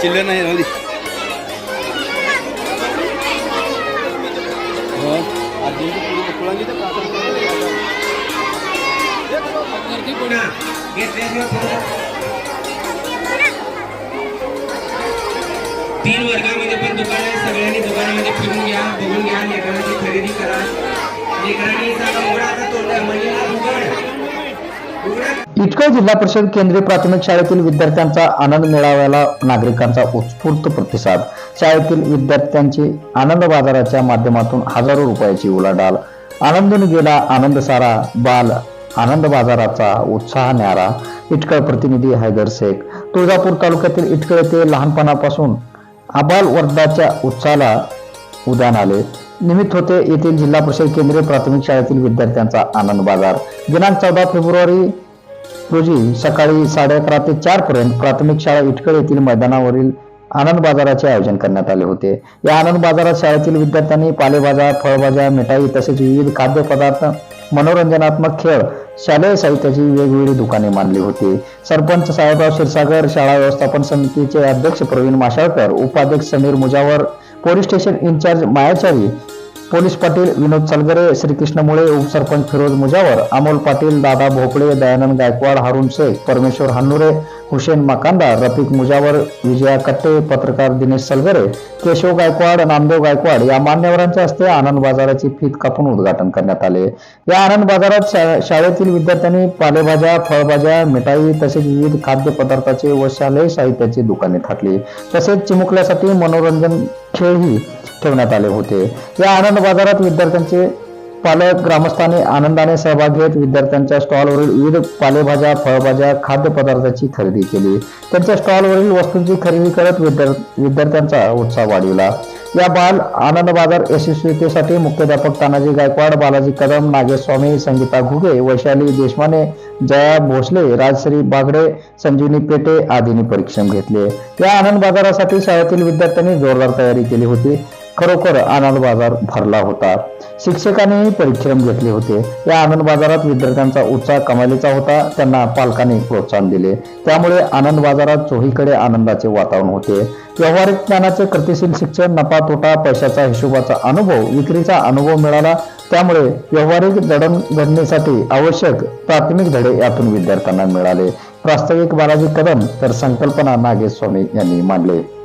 चिल्लर नाही राहू हो, तीन वर्गामध्ये पण दुकान आहे. इटकळ जिल्हा परिषद केंद्रीय प्राथमिक शाळेतील विद्यार्थ्यांचा आनंद मेळाव्याला नागरिकांचा उत्स्फूर्त प्रतिसाद. शाळेतील विद्यार्थ्यांची आनंद बाजाराच्या माध्यमातून हजारो रुपयाची उलाढाल. आनंदून गेला आनंद सारा बाल. आनंद बाजाराचा उत्साह न्यारा. इटकळ प्रतिनिधी हैदर शेख. तुळजापूर तालुक्यातील इटकळ येथे लहानपणापासून आबाल वर्धाच्या उत्साहाला उदान आले. निमित्त होते येथील जिल्हा परिषद केंद्रीय प्राथमिक शाळेतील विद्यार्थ्यांचा आनंद बाजार. दिनांक चौदा फेब्रुवारी रोजी सकाळी साडे अकरा ते चार पर्यंत प्राथमिक शाळा इटकळ येथील मैदानावरील आनंद बाजाराचे आयोजन करण्यात आले होते. या आनंद बाजारात शाळेतील विद्यार्थ्यांनी पालेभाज्या फळभाज्या मिठाई तसेच विविध खाद्यपदार्थ मनोरंजनात्मक खेळ शालेय साहित्याची वेगवेगळी दुकाने मांडली होती. सरपंच साहेबराव क्षीरसागर शाळा व्यवस्थापन समितीचे अध्यक्ष प्रवीण माशाळकर उपाध्यक्ष Sameer Mujawar police station incharge Mayachari police Patil Vinod Chalgare Shrikrishna Mule उपसरपंच फिरोज मुजावर अमोल पाटील दादा भोपळे दयानंद गायकवाड हारुण शेख परमेश्वर हन्नुरे हुसेन मकांदार रफिक मुजावर विजया कट्टे पत्रकार दिनेश सलगरे केशव गायकवाड नामदेव गायकवाड या मान्यवरांच्या हस्ते आनंद बाजाराची फीत कापून उद्घाटन करण्यात आले. या आनंद बाजारात शाळेतील विद्यार्थ्यांनी पालेभाज्या फळभाज्या मिठाई तसेच विविध खाद्यपदार्थाचे व शालेय साहित्याची दुकाने थाटली. तसेच चिमुकल्यासाठी मनोरंजन खेळही ठेवण्यात आले होते. या आनंद बाजारात विद्यार्थ्यांचे पालक ग्रामस्थांनी आनंदाने सहभाग घेत विद्यार्थ्यांच्या स्टॉलवरील विविध पालेभाज्या फळभाज्या खाद्यपदार्थाची खरेदी केली. त्यांच्या स्टॉलवरील वस्तूंची खरेदी करत विद्यार्थ्यांचा उत्साह वाढविला. या बाल आनंद बाजार यशस्वीतेसाठी मुख्याध्यापक तानाजी गायकवाड बालाजी कदम नागेश स्वामी संगीता घुगे वैशाली देशमाने जया भोसले राजश्री बागडे संजीवनी पेटे आदींनी परिश्रम घेतले. या आनंद बाजारासाठी शाळेतील विद्यार्थ्यांनी जोरदार तयारी केली होती. खरोखर आनंद बाजार भरला होता. शिक्षकांनीही परिश्रम घेतले होते. या आनंद बाजारात विद्यार्थ्यांचा उत्साह कमालीचा होता. त्यांना पालकांनी प्रोत्साहन दिले. त्यामुळे आनंद बाजारात चोहीकडे आनंदाचे वातावरण होते. व्यावहारिक ज्ञानाचे कृतिशील शिक्षण नफा तोटा पैशाचा हिशोबाचा अनुभव विक्रीचा अनुभव मिळाला. त्यामुळे व्यावहारिक जडणघडणीसाठी आवश्यक प्राथमिक धडे यातून विद्यार्थ्यांना मिळाले. प्रास्ताविक बालाजी कदम तर संकल्पना नागेश स्वामी यांनी मांडले.